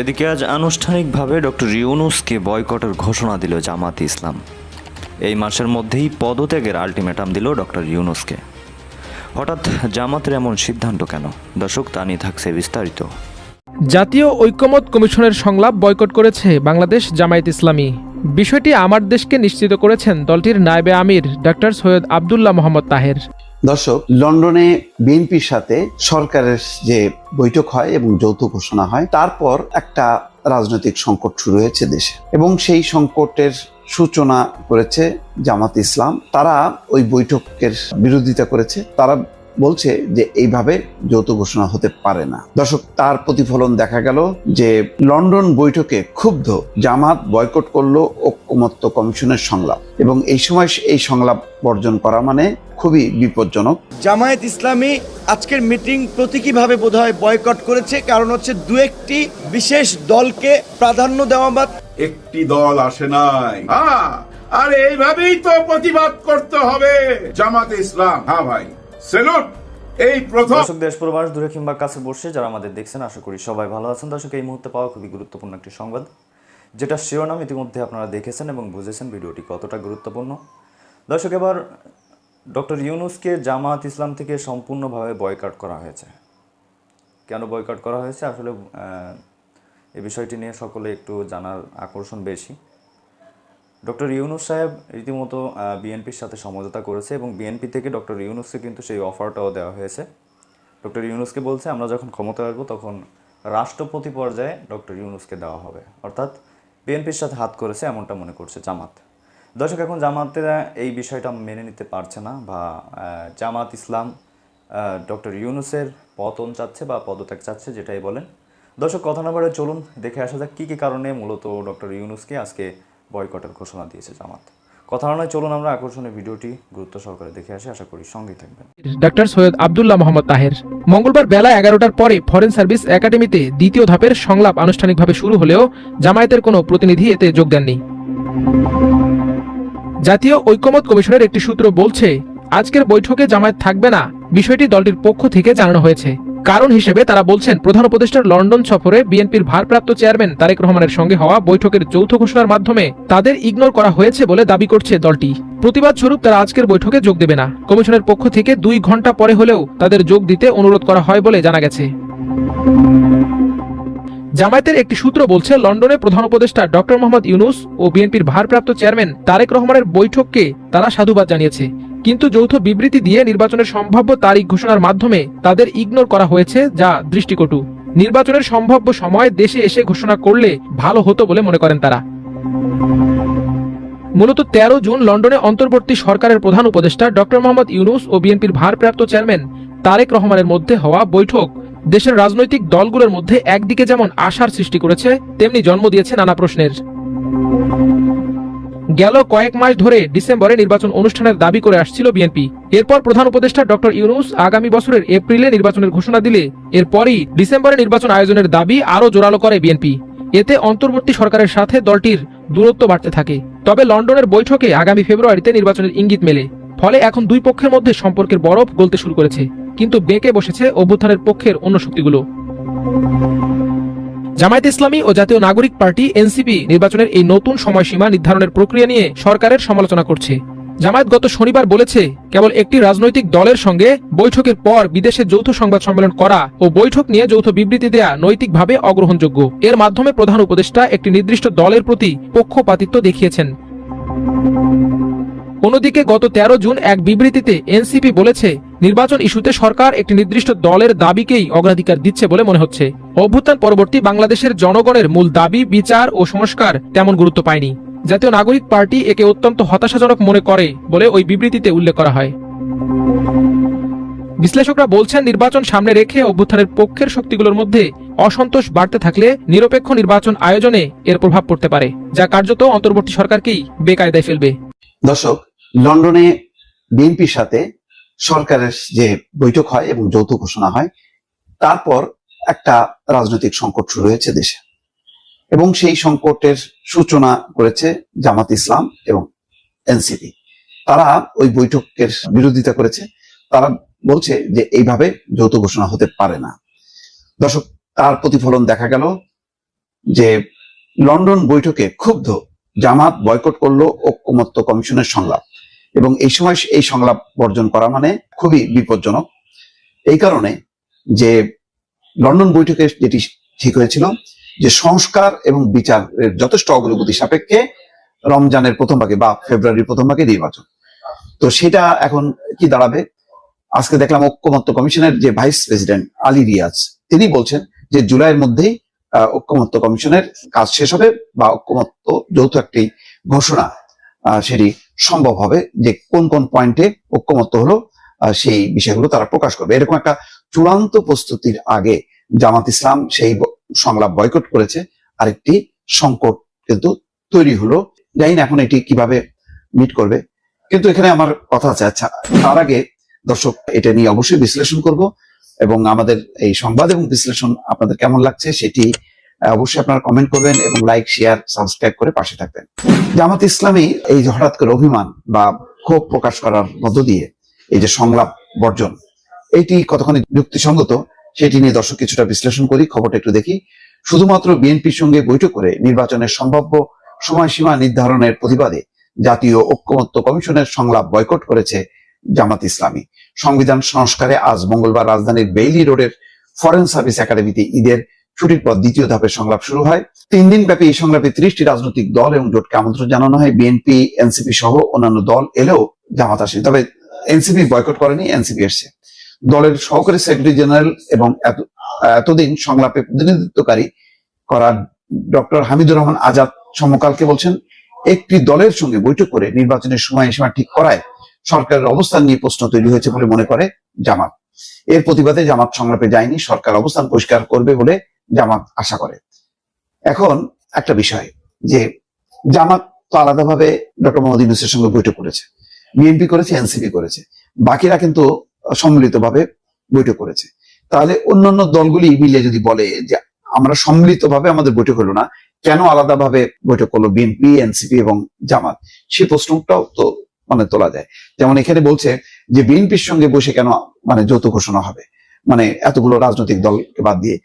এদিকে আজ আনুষ্ঠানিকভাবে ডক্টর ইউনুসকে বয়কটের ঘোষণা দিল জামাত ইসলাম। এই মাসের মধ্যেই পদত্যাগের আলটিমেটাম দিল ডক্টর ইউনুসকে। হঠাৎ জামাতের এমন সিদ্ধান্ত কেন? দর্শক, তা নিয়ে থাকছে বিস্তারিত। জাতীয় ঐক্যমত কমিশনের সংলাপ বয়কট করেছে বাংলাদেশ জামায়াত ইসলামী। বিষয়টি আমার দেশকে নিশ্চিত করেছেন দলটির নায়েবে আমির ডক্টর সৈয়দ আবদুল্লাহ মোহাম্মদ তাহের। দর্শক, লন্ডনে বিএনপির সাথে সরকারের যে বৈঠক হয় এবং যৌথ ঘোষণা হয়, তারপর একটা রাজনৈতিক সংকট শুরু হয়েছে দেশে। এবং সেই সংকটের সূচনা করেছে জামাত ইসলাম। তারা ওই বৈঠকের বিরোধিতা করেছে। তারা বলছে যে এইভাবে যৌথ ঘোষণা হতে পারে না। দর্শক তার প্রতিফলন দেখা গেল যে লন্ডন বৈঠকে ক্ষুব্ধ জামাত বয়কট করল ঐক্যমত্য কমিশনের সংলাপ এবং এই সময় এই সংলাপ বর্জন করা মানে খুবই বিপজ্জনক। জামায়াত ইসলামী আজকের মিটিং প্রতীকীভাবে বোধহয় বয়কট করেছে কারণ হচ্ছে দু একটি বিশেষ দলকে প্রাধান্য দেওয়া বা একটি দল আসে নাই। হ্যাঁ আর এইভাবেই তো প্রতিবাদ করতে হবে। জামাতে ইসলাম হ্যাঁ ভাই। সেলুট, এই প্রথম। দর্শক, দেশ প্রবাস দূরে কিংবা কাছে বসে যারা আমাদের দেখছেন, আশা করি সবাই ভালো আছেন। দর্শক, এই মুহূর্তে পাওয়া খুবই গুরুত্বপূর্ণ একটি সংবাদ, যেটা শিরোনাম ইতিমধ্যে আপনারা দেখেছেন এবং বুঝেছেন ভিডিওটি কতটা গুরুত্বপূর্ণ। দর্শক, এবার ডক্টর ইউনুসকে জামাত ইসলাম থেকে সম্পূর্ণভাবে বয়কাট করা হয়েছে। কেন বয়কাট করা হয়েছে? আসলে এই বিষয়টি নিয়ে সকলে একটু জানার আকর্ষণ বেশি। ডক্টর ইউনুস সাহেব রীতিমতো বিএনপির সাথে সমঝোতা করেছে এবং বিএনপি থেকে ডক্টর ইউনুসকে কিন্তু সেই অফারটাও দেওয়া হয়েছে। ডক্টর ইউনুসকে বলছে, আমরা যখন ক্ষমতায় আসব তখন রাষ্ট্রপতি পর্যায়ে ডক্টর ইউনুসকে দেওয়া হবে। অর্থাৎ বিএনপির সাথে হাত করেছে এমনটা মনে করছে জামাত। দর্শক, এখন জামাতেরা এই বিষয়টা মেনে নিতে পারছে না বা জামাত ইসলাম ডক্টর ইউনুসের পতন চাচ্ছে বা পদত্যাগ চাচ্ছে যেটাই বলেন। দর্শক, কথা না বাড়ে চলুন, দেখে আসা যাক কী কী কারণে মূলত ডক্টর ইউনুসকে আজকে বয়কটের ঘোষণা দিয়েছে জামাত। কথা নয় চলুন আমরা আকর্ষণীয় ভিডিওটি গুরুত্ব সহকারে দেখে আসি, আশা করি সঙ্গেই থাকবেন। ডক্টর সৈয়দ আবদুল্লাহ মোহাম্মদ তাহের। মঙ্গলবার বেলা এগারোটার পরে ফরেন সার্ভিস একাডেমিতে দ্বিতীয় ধাপের সংলাপ আনুষ্ঠানিকভাবে শুরু হলেও জামায়াতের কোনো প্রতিনিধি এতে যোগ দেননি। জাতীয় ঐক্যমত কমিশনের একটি সূত্র বলছে, আজকের বৈঠকে জামায়াত থাকবে না, বিষয়টি দলটির পক্ষ থেকে জানানো হয়েছে। কারণ হিসেবে তারা বলছেন, প্রধান উপদেষ্টার লন্ডন সফরে বিএনপির ভারপ্রাপ্ত চেয়ারম্যান তারেক রহমানের সঙ্গে হওয়া বৈঠকের যৌথ ঘোষণার মাধ্যমে তাদের ইগনোর করা হয়েছে বলে দাবি করছে দলটি। প্রতিবাদ স্বরূপ তারা আজকের বৈঠকে যোগ দেবে না। কমিশনের পক্ষ থেকে দুই ঘণ্টা পরে হলেও তাদের যোগ দিতে অনুরোধ করা হয় বলে জানা গেছে। জামায়াতের একটি সূত্র বলছে লন্ডনে প্রধান উপদেষ্টা ডক্টর মোহাম্মদ ইউনুস ও বিএনপির ভারপ্রাপ্ত চেয়ারম্যান তারেক রহমানের বৈঠককে তারা সাধুবাদ জানিয়েছে। কিন্তু যৌথ বিবৃতি দিয়ে নির্বাচনের সম্ভাব্য তারিখ ঘোষণার মাধ্যমে তাদের ইগনোর করা হয়েছে, যা দৃষ্টিকটু। নির্বাচনের সম্ভাব্য সময় দেশে এসে ঘোষণা করলে ভালো হতো বলে মনে করেন তারা। মূলত তেরো জুন লন্ডনে অন্তর্বর্তী সরকারের প্রধান উপদেষ্টা ডক্টর মোহাম্মদ ইউনুস ও বিএনপির ভারপ্রাপ্ত চেয়ারম্যান তারেক রহমানের মধ্যে হওয়া বৈঠক দেশের রাজনৈতিক দলগুলোর মধ্যে একদিকে যেমন আশার সৃষ্টি করেছে, তেমনি জন্ম দিয়েছে নানা প্রশ্নের। গেল কয়েক মাস ধরে ডিসেম্বরে নির্বাচন অনুষ্ঠানের দাবি করে আসছিল বিএনপি। এরপর প্রধান উপদেষ্টা ডক্টর ইউনুস আগামী বছরের এপ্রিলে নির্বাচনের ঘোষণা দিলে, এরপরই ডিসেম্বরে নির্বাচন আয়োজনের দাবি আরও জোরালো করে বিএনপি। এতে অন্তর্বর্তী সরকারের সাথে দলটির দূরত্ব বাড়তে থাকে। তবে লন্ডনের বৈঠকে আগামী ফেব্রুয়ারিতে নির্বাচনের ইঙ্গিত মেলে। ফলে এখন দুই পক্ষের মধ্যে সম্পর্কের বরফ গলতে শুরু করেছে। কিন্তু বেঁকে বসেছে অভ্যুত্থানের পক্ষের অন্য শক্তিগুলো। জামায়াত ইসলামী ও জাতীয় নাগরিক পার্টি এনসিপি নির্বাচনের এই নতুন সময়সীমা নির্ধারণের প্রক্রিয়া নিয়ে সরকারের সমালোচনা করছে। জামায়াত গত শনিবার বলেছে, কেবল একটি রাজনৈতিক দলের সঙ্গে বৈঠকের পর বিদেশে যৌথ সংবাদ সম্মেলন করা ও বৈঠক নিয়ে যৌথ বিবৃতি দেয়া নৈতিকভাবে অগ্রহণযোগ্য। এর মাধ্যমে প্রধান উপদেষ্টা একটি নির্দিষ্ট দলের প্রতি পক্ষপাতিত্ব দেখিয়েছেন। অন্যদিকে গত তেরো জুন এক বিবৃতিতে এনসিপি বলেছে নির্বাচন ইস্যুতে সরকার একটি নির্দিষ্ট দলের দাবিকেই অগ্রাধিকার দিচ্ছে বলে মনে হচ্ছে। অভ্যুত্থান পরবর্তী বাংলাদেশের জনগণের মূল দাবি, বিচার ও সংস্কার তেমন গুরুত্ব পায়নি। জাতীয় নাগরিক পার্টি একে অত্যন্ত হতাশাজনক মনে করে বলে ওই বিবৃতিতে উল্লেখ করা হয়। বিশ্লেষকরা বলছেন, নির্বাচন সামনে রেখে অভ্যুত্থানের পক্ষের শক্তিগুলোর মধ্যে অসন্তোষ বাড়তে থাকলে নিরপেক্ষ নির্বাচন আয়োজনে এর প্রভাব পড়তে পারে, যা কার্যত অন্তর্বর্তী সরকারকেই বেকায়দায় ফেলবে। দর্শক, লন্ডনে বিএনপির সাথে সরকারের যে বৈঠক হয় এবং যৌথ ঘোষণা হয়, তারপর একটা রাজনৈতিক সংকট শুরু হয়েছে দেশে। এবং সেই সংকটের সূচনা করেছে জামাত ইসলাম এবং এনসিপি। তারা ওই বৈঠকের বিরোধিতা করেছে। তারা বলছে যে এইভাবে যৌথ ঘোষণা হতে পারে না। দর্শক, তার প্রতিফলন দেখা গেল যে লন্ডন বৈঠকে ক্ষুব্ধ জামাত বয়কট করল ঐক্যমত্য কমিশনের সংলাপ। এবং এই সময় এই সংলাপ বর্জন করা মানে খুবই বিপজ্জনক। এই কারণে যে লন্ডন বৈঠকে যেটি ঠিক হয়েছিল, যে সংস্কার এবং বিচারের যথেষ্ট অগ্রগতি সাপেক্ষে রমজানের প্রথম ভাগে বা ফেব্রুয়ারির প্রথম ভাগে নির্বাচন। তো সেটা এখন কি দাঁড়াবে? আজকে দেখলাম ঐক্যমত্য কমিশনের যে ভাইস প্রেসিডেন্ট আলী রিয়াজ, তিনি বলছেন যে জুলাইয়ের মধ্যেই ঐক্যমত্য কমিশনের কাজ শেষ হবে বা ঐক্যমত্য যৌথ একটি ঘোষণা সেটি সম্ভব হবে যে কোন কোন পয়েন্টে ঐক্যমত্য হলো সেই বিষয়গুলো তারা প্রকাশ করবে। এরকম একটা চূড়ান্ত প্রস্তুতির আগে জামাত ইসলাম সেই সংলাপ বয়কট করেছে। আরেকটি সংকট কিন্তু তৈরি হলো। না এখন এটি কীভাবে মিট করবে। কিন্তু এখানে আমার কথা আছে। আচ্ছা তার আগে দর্শক, এটা নিয়ে অবশ্যই বিশ্লেষণ করব এবং আমাদের এই সংবাদ এবং বিশ্লেষণ আপনাদের কেমন লাগছে সেটি অবশ্যই আপনারা কমেন্ট করবেন এবং লাইক শেয়ার সাবস্ক্রাইব করে পাশে থাকবেন। জামাত ইসলামী এই যে হঠাৎ করে অভিমান বা ক্ষোভ প্রকাশ করার মধ্য দিয়ে এই যে সংলাপ বর্জন, এটি কতখানি যুক্তিসঙ্গত সেটি নিয়ে দর্শক কিছুটা বিশ্লেষণ করি, খবরটা একটু দেখি। শুধুমাত্র বিএনপির সঙ্গে বৈঠক করে নির্বাচনের সম্ভাব্য সময়সীমা নির্ধারণের প্রতিবাদে জাতীয় ঐক্যমত্য কমিশনের সংলাপ বয়কট করেছে জামাত ইসলামী। সংবিধান সংস্কারে আজ মঙ্গলবার রাজধানীর বেইলি রোডের ফরেন সার্ভিস একাডেমিতে ঈদের ছুটির পর দ্বিতীয় ধাপের সংলাপ শুরু হয়। তিন দিন ব্যাপী এই সংলাপে ত্রিশটি রাজনৈতিক দল এবং জোটকে আমন্ত্রণ জানানো হয়। বিএনপি এনসিপি সহ অন্যান্য দল এলেও জামাত আসেনি। তবে এনসিপি বয়কট করেনি এনসিপি এসছে। দলের সহকারী সেক্রেটারি জেনারেল এবং এতদিন সংলাপে প্রতিনিধিত্বকারী করা ডক্টর হামিদুর রহমান আজাদ সমকালকে বলছেন, একটি দলের সঙ্গে বৈঠক করে নির্বাচনের সময়সীমা ঠিক করায় সরকারের অবস্থান নিয়ে প্রশ্ন তৈরি হয়েছে বলে মনে করে জামাত। এর প্রতিবাদে জামাত সংলাপে যায়নি। সরকার অবস্থান পরিষ্কার করবে বলে জামাত আশা করে। এখন একটা বিষয় যে জামাত তো আলাদাভাবে ডক্টর মোহাম্মদ ইউনুসের সঙ্গে বৈঠক করেছে। বিএনপি করেছে, এনসিপি করেছে। বাকিরা কিন্তু সম্মিলিতভাবে বৈঠক করেছে। তাহলে অন্যান্য দলগুলি মিলে যদি বলে যে আমরা সম্মিলিতভাবে আমাদের বৈঠক হলো না, কেন আলাদাভাবে বৈঠক করল বিএনপি, এনসিপি এবং জামাত? সেই প্রশ্নটাও তো মানে তোলা যায়। যেমন এখানে বলছে যে বিএনপির সঙ্গে বসে কেন মানে যৌথ ঘোষণা হবে? মানে এতগুলো রাজনৈতিক দলকে বাদ দিয়ে।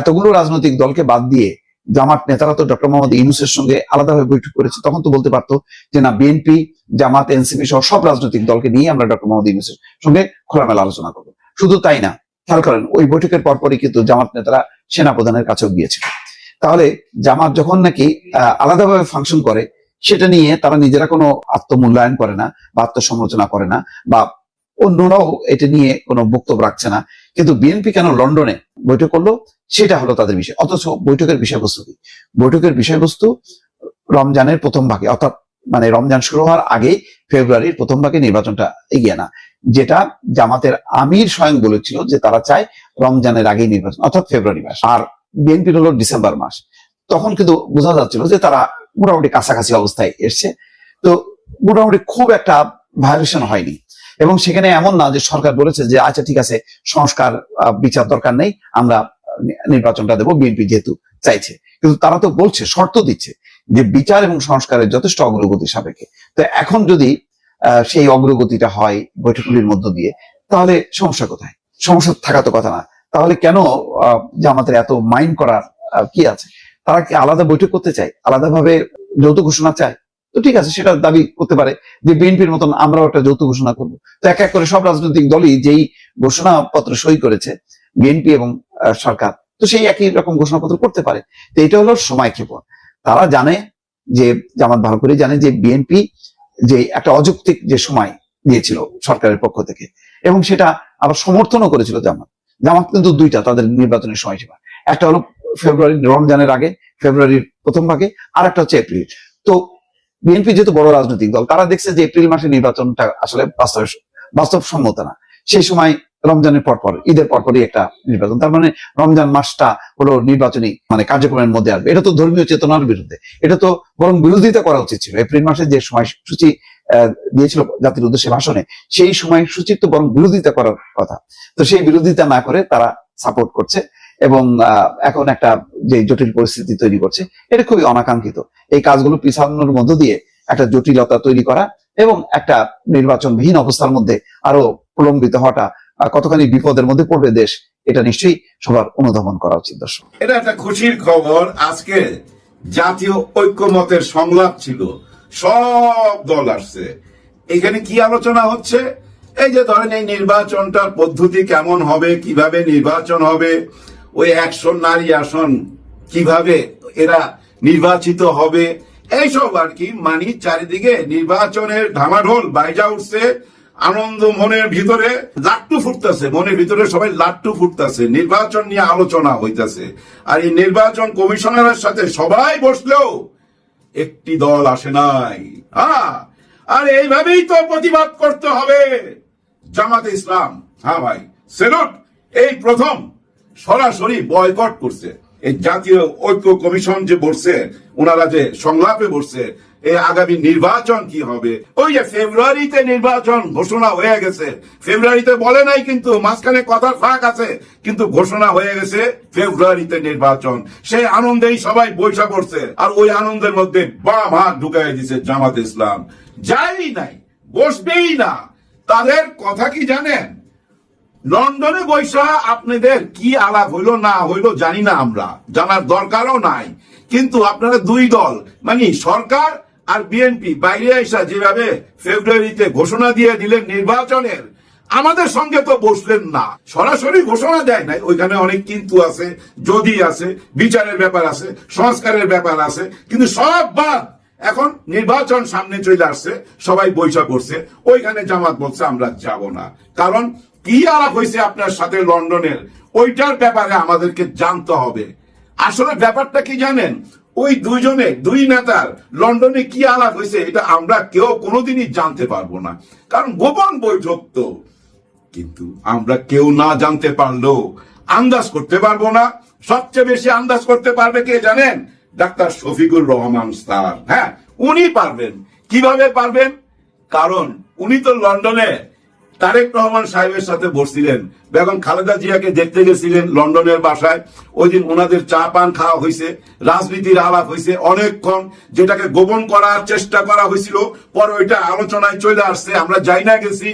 এতগুলো রাজনৈতিক দলকে বাদ দিয়ে জামাত নেতারা তো ডক্টর মোহাম্মদ ইউনুসের সঙ্গে আলাদাভাবে বৈঠক করেছে, তখন তো বলতে পারতো যে না, বিএনপি, জামাত, এনসিপি সহ সব রাজনৈতিক দলকে নিয়ে আমরা ডক্টর মোহাম্মদ ইউনুসের সঙ্গে খোলামেলা আলোচনা করব। শুধু তাই না, খেয়াল করেন, ওই বৈঠকের পরপরই কিন্তু জামাত নেতারা সেনাপ্রধানের কাছেও গিয়েছিল। তাহলে জামাত যখন নাকি আলাদাভাবে ফাংশন করে, সেটা নিয়ে তারা নিজেরা কোনো আত্মমূল্যায়ন করে না বা আত্মসমালোচনা করে না বা অন্যরাও এটা নিয়ে কোনো বক্তব্য রাখছে না। কিন্তু বিএনপি কেন লন্ডনে বৈঠক করল? সেটা হলো তাদের বিষয়। অথচ বৈঠকের বিষয়বস্তু কি? বৈঠকের বিষয়বস্তু রমজানের প্রথম ভাগে, অর্থাৎ মানে রমজান শুরু হওয়ার আগেই ফেব্রুয়ারির প্রথম ভাগে নির্বাচনটা এগিয়ে না যেটা জামাতের আমির স্বয়ং বলেছিল যে তারা চায় রমজানের আগেই নির্বাচন, অর্থাৎ ফেব্রুয়ারি মাস। আর বিএনপি হলো ডিসেম্বর মাস। তখন কিন্তু বোঝা যাচ্ছিল যে তারা মোটামুটি কাছাকাছি অবস্থায় এসছে। তো মোটামুটি খুব একটা ভায়োলেশন হয়নি। এবং সেখানে এমন না যে সরকার বলেছে যে আচ্ছা ঠিক আছে সংস্কার বিচার দরকার নেই আমরা নির্বাচনটা দেবো বিএনপি যেহেতু চাইছে। কিন্তু তারা তো বলছে শর্ত দিচ্ছে যে বিচার এবং সংস্কারের যথেষ্ট অগ্রগতি সাপেক্ষে। তো এখন যদি সেই অগ্রগতিটা হয় বৈঠকগুলির মধ্য দিয়ে তাহলে সমস্যা কোথায়? সমস্যা থাকা তো কথা না। তাহলে কেন আহ, আমাদের এত মাইন্ড করার কি আছে? তারা কি আলাদা বৈঠক করতে চায়? আলাদাভাবে যৌথ ঘোষণা চায়? তো ঠিক আছে সেটা দাবি করতে পারে যে বিএনপির মতন আমরাও একটা যৌথ ঘোষণা করব। তো এক এক করে সব রাজনৈতিক দলই যেই ঘোষণাপত্র সই করেছে, বিএনপি এবং সরকার, তো সেই একই রকম ঘোষণাপত্র করতে পারে। তো এটা হলো সময় ক্ষেপণ। তারা জানে যে, জামাত ভালো করে জানে যে বিএনপি যে একটা অযৌক্তিক যে সময় দিয়েছিল সরকারের পক্ষ থেকে, এবং সেটা আবার সমর্থনও করেছিল জামাত। জামাত কিন্তু দুইটা তাদের নির্বাচনের সময়সীমা। একটা হলো ফেব্রুয়ারি রমজানের আগে, ফেব্রুয়ারির প্রথম ভাগে আর একটা হচ্ছে এপ্রিল। তো বিএনপি যেহেতু বড় রাজনৈতিক দল, তারা দেখছে যে এপ্রিল মাসে নির্বাচনটা আসলে বাস্তব বাস্তবসম্মত না। সেই সময় রমজানের পরপর, ঈদের পরপরই একটা নির্বাচন। তার মানে রমজান মাসটা হলো নির্বাচনী মানে কার্যক্রমের মধ্যে আসবে। এটা তো ধর্মীয় চেতনার বিরুদ্ধে। এটা তো বরং বিরোধিতা করা উচিত ছিল। এপ্রিল মাসে যে সময়সূচি দিয়েছিল জাতির উদ্দেশ্যে ভাষণে, সেই সময়সূচির তো বরং বিরোধিতা করার কথা। তো সেই বিরোধিতা না করে তারা সাপোর্ট করছে। এবং এখন একটা যে জটিল পরিস্থিতি তৈরি করছে, এটা খুবই অনাকাঙ্ক্ষিত। এই কাজগুলো পিছানোর মধ্য দিয়ে একটা জটিলতা তৈরি করা এবং একটা নির্বাচনবিহীন অবস্থার মধ্যে আরও প্রলম্বিত হওয়াটা কতখানি বিপদের মধ্যে পড়বে দেশ, এটা নিশ্চয়ই সবার অনুধাবন করা উচিত, দর্শক। এটা একটা খুশির খবর। আজকে জাতীয় ঐক্যমতের সংলাপ ছিল। সব দল আসছে। এখানে কি আলোচনা হচ্ছে? এই যে ধরেন এই নির্বাচনটার পদ্ধতি কেমন হবে, কীভাবে নির্বাচন হবে ওই একশো নারী আসন কীভাবে এরা নির্বাচিত হবে? এইসব আর কি মানি চারিদিকে নির্বাচনের ঢামাঢোল বাইজা উঠছে, আনন্দ মনের ভিতরে লাট্টু ফুটতেছে, মনের ভিতরে সবাই লাট্টু ফুটতেছে, নির্বাচন নিয়ে আলোচনা হইতাছে। আর এই নির্বাচন কমিশনারের সাথে সবাই বসলেও একটি দল আসে নাই। আর এইভাবেই তো প্রতিবাদ করতে হবে। জামাতে ইসলাম। হ্যাঁ ভাই, সেলুট, এই প্রথম। সরাসরি বয়কট করছে। এই জাতীয় ঐক্য কমিশন যে বসছে ওনারা যে সংলাপে বসছে এই আগামী নির্বাচন কি হবে? ওই যে ফেব্রুয়ারিতে নির্বাচন ঘোষণা হয়ে গেছে। ফেব্রুয়ারিতে বলে নাই কিন্তু, মাঝখানে কথার ফাঁক আছে, কিন্তু ঘোষণা হয়ে গেছে ফেব্রুয়ারিতে নির্বাচন। সেই আনন্দেই সবাই বৈশা করছে আর ওই আনন্দের মধ্যে বাম হাত ঢুকাই দিছে জামাত ইসলাম। যাই নাই, বসবেই না। তাদের কথা কি জানেন? লন্ডনে বৈশা আপনাদের কি আলাপ হইল না হইল জানি না আমরা। জানার দরকারও নাই। কিন্তু আপনারা দুই দল মানে সরকার আর বিএনপি বাইরে এসা যেভাবে ফেব্রুয়ারিতে ঘোষণা দিয়ে দিলেন নির্বাচনের, আমাদের সঙ্গে তো বসলেন না। সরাসরি ঘোষণা দেয় নাই, ওইখানে অনেক কিন্তু আছে, যদি আছে, বিচারের ব্যাপার আছে, সংস্কারের ব্যাপার আছে, কিন্তু সব বাদ। এখন নির্বাচন সামনে চলে আসছে, সবাই বৈশা করছে, ওইখানে জামাত বলছে আমরা যাব না। কারণ কি আলাপ হয়েছে আপনার সাথে লন্ডনের? ওইটার ব্যাপারে আমাদেরকে জানতে হবে। আসলে ব্যাপারটা কি জানেন? ওই দুইজনে, দুই নেতার লন্ডনে কি আলাপ হয়েছে, এটা আমরা কেউ কোনোদিনই জানতে পারব না। কারণ গোপন বৈঠক তো। কিন্তু আমরা কেউ না জানতে পারলেও আন্দাজ করতে পারব না। সবচেয়ে বেশি আন্দাজ করতে পারবে কে জানেন? ডাক্তার শফিকুর রহমান স্যার। হ্যাঁ উনি পারবেন। কীভাবে পারবেন? কারণ উনি তো লন্ডনে তারেক রহমান সাহেবের সাথে বসছিলেন। বেগম খালেদা জিয়াকে দেখতে গেছিলেন লন্ডনের বাসায়। ওই দিন ওনাদের চা পান খাওয়া হয়েছে, রাজনীতির আলাপ হয়েছে অনেকক্ষণ, যেটাকে গোপন করার চেষ্টা করা হয়েছিল। পর ওইটা আলোচনায় চলে আসছে, আমরা যাই না গেছি।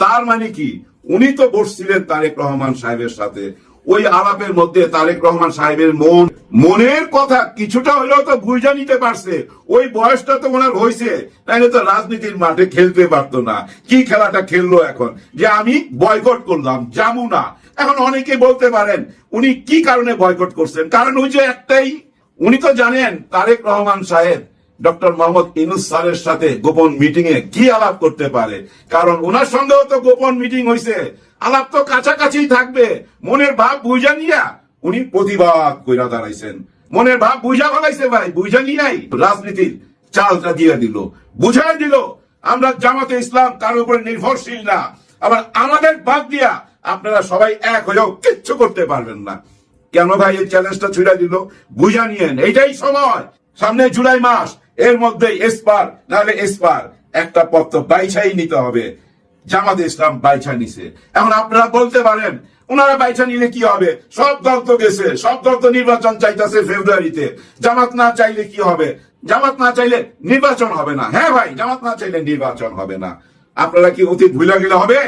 তার মানে কি? উনি তো বসছিলেন তারেক রহমান সাহেবের সাথে। ওই আলাপের মধ্যে তারেক রহমান সাহেবের মন, মনের কথা কিছুটা হলেও তো বুঝা নিতে পারছে। ওই বয়সটা তো ওনার হয়েছে তাইলে তো রাজনীতির মাঠে খেলতে পারতো না। কি খেলাটা খেললো এখন? যে আমি বয়কট করলাম যাব না। এখন অনেকে বলতে পারেন, উনি কি কারণে বয়কট করছেন? কারণ ওই যে একটাই, উনি তো জানেন তারেক রহমান সাহেব, ডক্টর মোহাম্মদ ইনুস স্যারের সাথে গোপন মিটিং এ কি আলাপ করতে পারে। কারণ ওনার সঙ্গেও তো গোপন মিটিং হয়েছে আলাপ তো কাছাকাছি থাকবে। মনের ভাব বুঝা নিয়া উনি প্রতিবাদ কইরা দাঁড়াইছেন। মনের ভাব বুঝা ফেলাইছে ভাই, বুঝা নিয়াই রাজনীতির চালটা দিয়ে দিল, বুঝাই দিল, আমরা জামাতে ইসলাম কার উপরে নির্ভরশীল না। আবার আমাদের বাদ দিয়া আপনারা সবাই এক হয়েও কিচ্ছু করতে পারবেন না। কেন ভাই এই চ্যালেঞ্জটা ছুড়ে দিল? বুঝা নিয়েন এইটাই সময়। সামনে জুলাই মাস, এর মধ্যে এসপার, নাহলে এসপার, একটা পত্র বাইছাই নিতে হবে। জামাত ইসলাম নিছে। এখন আপনারা বলতে পারেন ওনারা বাইছা নিলে কি হবে? সব দল তো গেছে, সব দল তো নির্বাচন চাইতেছে ফেব্রুয়ারিতে। জামাত না চাইলে কি হবে? জামাত না চাইলে নির্বাচন হবে না। হ্যাঁ ভাই, জামাত না চাইলে নির্বাচন হবে না। আপনারা কি অতীত ভুলে গেলে হবে?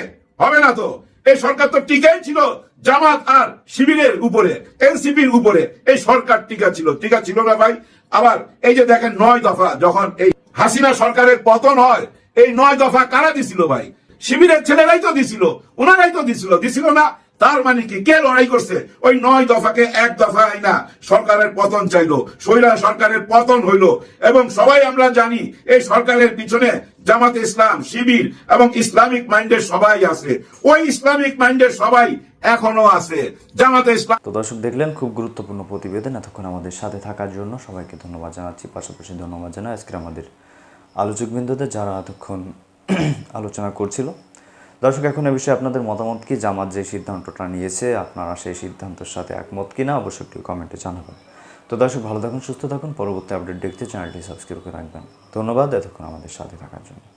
হবে না তো। এই সরকার তো টিকাই ছিল জামাত আর শিবিরের উপরে, এনসিপির উপরে। এই সরকার টিকা ছিল। টিকা ছিল না ভাই। আবার এই যে দেখেন, নয় দফা যখন এই হাসিনা সরকারের পতন হয়, এই নয় দফা কারা দিছিল ভাই? শিবিরের ছেলেরাই তো দিছিল, ওনারাই তো দিছিল। দিছিল না, তার মানে কি? কে লড়াই করছে? ওই নয় দফাকে এক দফা না, সরকারের পতন চাইলো শৈলা সরকারের পতন হইল। এবং সবাই আমরা জানি, এই সরকারের পিছনে জামাতে ইসলাম, শিবির এবং ইসলামিক মাইন্ডের সবাই আছে। ওই ইসলামিক মাইন্ডের সবাই এখনও আছে। জামাতে ইসলাম তো দর্শক দেখলেন, খুব গুরুত্বপূর্ণ প্রতিবেদন এতক্ষণ আমাদের সাথে থাকার জন্য। সবাইকে ধন্যবাদ জানাচ্ছি। পাশাপাশি ধন্যবাদ জানাই আজকের আমাদের আলোচকবৃন্দদের, যারা এতক্ষণ আলোচনা করছিল। দর্শক, এখন এ বিষয়ে আপনাদের মতামত কি? জামাত যে সিদ্ধান্তটা নিয়েছে, আপনারা সেই সিদ্ধান্তের সাথে একমত কিনা? অবশ্যই একটু কমেন্টে জানাবেন। তো দর্শক, ভালো থাকুন, সুস্থ থাকুন। পরবর্তী আপডেট দেখতে চ্যানেলটি সাবস্ক্রাইব করে রাখবেন। ধন্যবাদ, এতক্ষণ আমাদের সাথে থাকার জন্য।